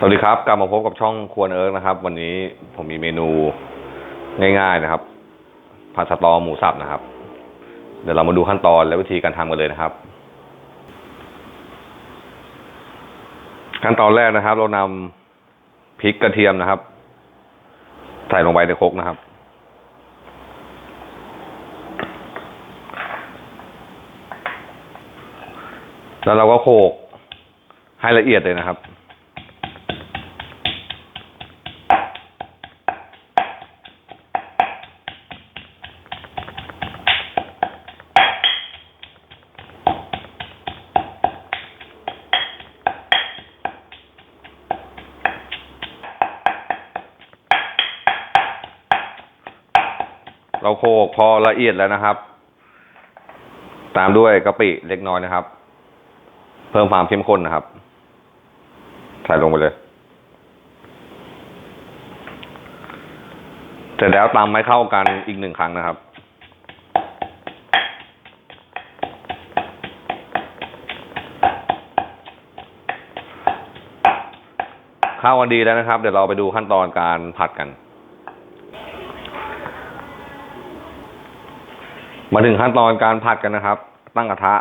สวัสดีครับ กลับมาพบกับช่องครัวเอิร์กนะครับ วันนี้ผมมีเมนูง่ายๆนะครับผัดสตอหมูสับนะครับ เดี๋ยวเรามาดูขั้นตอนและวิธีการทำกันเลยนะครับ ขั้นตอนแรกนะครับ เรานำพริกกระเทียมนะครับ ใส่ลงไปในครกนะครับ แล้วเราก็โขกให้ละเอียดเลยนะครับ เราโขลกพอละเอียดแล้วนะครับ ตามด้วยกะปิเล็กน้อยนะครับ เพิ่มความเข้มข้นนะครับ ใส่ลงไปเลยเสร็จแล้วตำให้เข้ากันอีกหนึ่งครั้งนะครับเข้ากันดีแล้วนะครับ เดี๋ยวเราไปดูขั้นตอนการผัดกัน มาถึงขั้นตอนการผัดกันนะครับ ตั้งกระทะ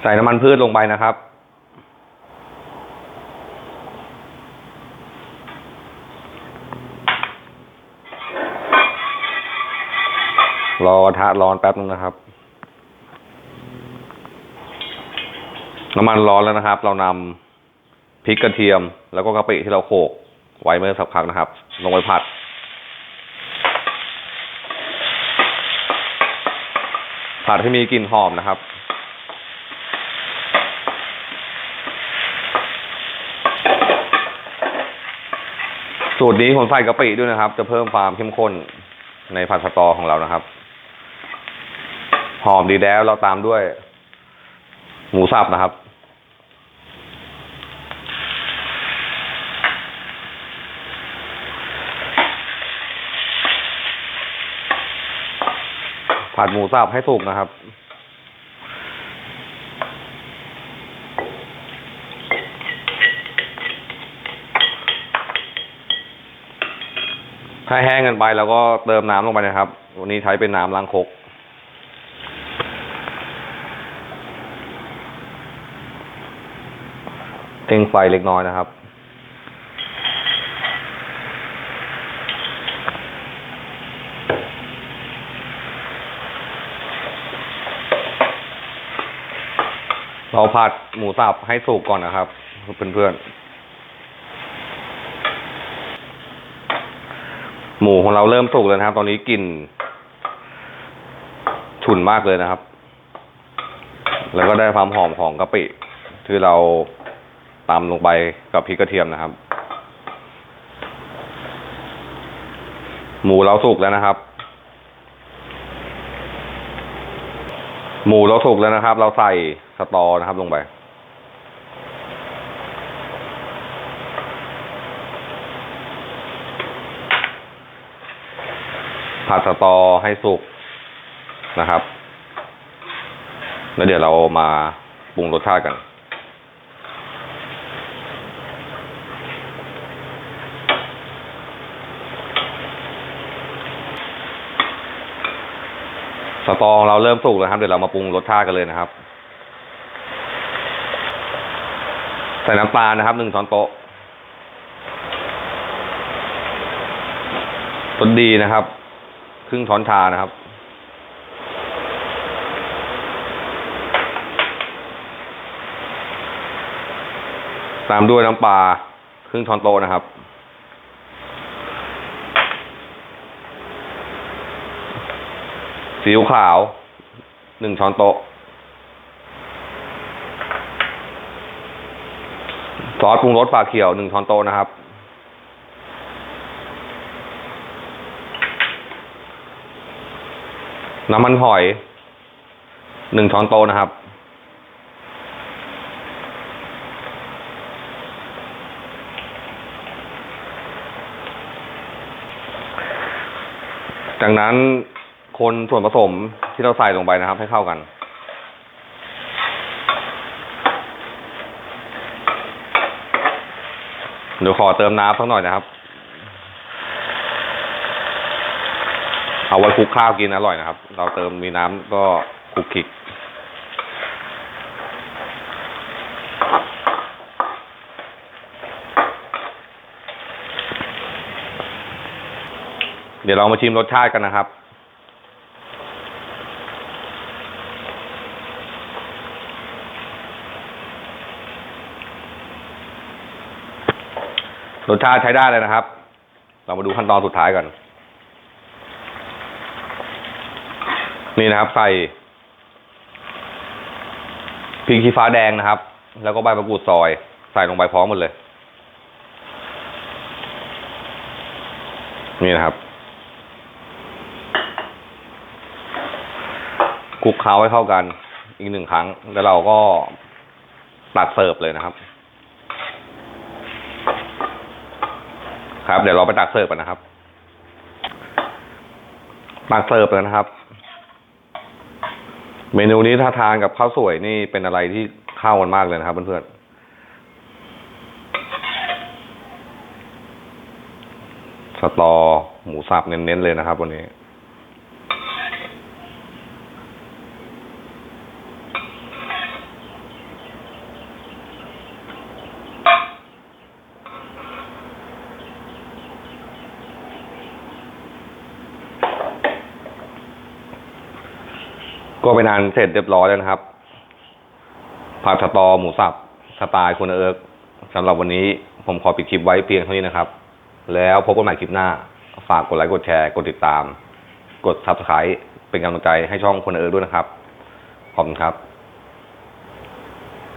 ใส่น้ำมันพืชลงไปนะครับ รอกระทะร้อนแป๊บนึงนะครับ น้ำมันร้อนแล้วนะครับ เรานำ พริกกระเทียมแล้วก็กะปิที่เราโขลกไว้เมื่อสักพักนะครับ ลงไปผัด ผัดให้มีกลิ่นหอมนะครับ สูตรนี้ผมใส่กะปิด้วยนะครับ จะเพิ่มความเข้มข้นในผัดสตอของเรานะครับ หอมดีแล้วเราตามด้วย หมูสับนะครับ ผัดหมูสับให้สุกนะครับ ถ้าแห้งกันไปเราก็เติมน้ำลงไปนะครับ วันนี้ใช้เป็นน้ำล้างคกเร่งไฟเล็กน้อยนะครับ เราผัดหมูสับให้สุกก่อนนะครับเพื่อนๆ หมูของเราเริ่มสุกแล้วนะครับ ตอนนี้กลิ่นฉุนมากเลยนะครับ แล้วก็ได้ความหอมของกะปิที่เราตำลงไปกับพริกกระเทียมนะครับ หมูเราสุกแล้วนะครับ หมูเราสุกแล้วนะครับ เราใส่ สตอนะครับลงไป ผัดสตอให้สุกนะครับ แล้วเดี๋ยวเรามาปรุงรสชาติกันสตองเราเริ่มสุกแล้วครับ เดี๋ยวเรามาปรุงรสชาติกันเลยนะครับ ใส่น้ำตาลนะครับหนึ่งช้อนโต๊ะต้นดีนะครับ ครึ่งช้อนชานะครับ ตามด้วยน้ำปลาครึ่งช้อนโต๊ะนะครับซีอิ๊วขาวหนึ่งช้อนโต๊ะ ซอสปรุงรสฝาเขียวหนึ่งช้อนโต๊ะนะครับ น้ำมันหอยหนึ่งช้อนโต๊ะนะครับ จากนั้นคนส่วนผสมที่เราใส่ลงไปนะครับ ให้เข้ากัน เดี๋ยวขอเติมน้ำสักหน่อยนะครับ เอาไว้คลุกข้าวกินอร่อยนะครับ เราเติมมีน้ำก็คลุกคลิกเดี๋ยวเรามาชิมรสชาติกันนะครับ รสชาติใช้ได้เลยนะครับ เรามาดูขั้นตอนสุดท้ายกันนี่นะครับ ใส่พริกชี้ฟ้าแดงนะครับ แล้วก็ใบมะกรูดซอย ใส่ลงไปพร้อมหมดเลย นี่นะครับคลุกเคล้าให้เข้ากันอีกหนึ่งครั้ง แล้วเราก็ตัดเสิร์ฟเลยนะครับ ครับ เดี๋ยวเราไปตักเสิร์ฟกันนะครับ ตักเสิร์ฟเลยนะครับ เมนูนี้ถ้าทานกับข้าวสวยนี่เป็นอะไรที่เข้ากันมากเลยนะครับเพื่อนๆ สตอหมูสับเน้นๆเลยนะครับ วันนี้ ก็ไปนานเสร็จเรียบร้อยแล้วนะครับ ผัดสตอหมูสับสไตล์คุณเอิร์กสำหรับวันนี้ผมขอปิดคลิปไว้เพียงเท่านี้นะครับ แล้วพบกันใหม่คลิปหน้า ฝากกดไลค์กดแชร์ กดติดตาม กด subscribe เป็นกำลังใจให้ช่องคุณเอิร์กด้วยนะครับ ขอบคุณครับ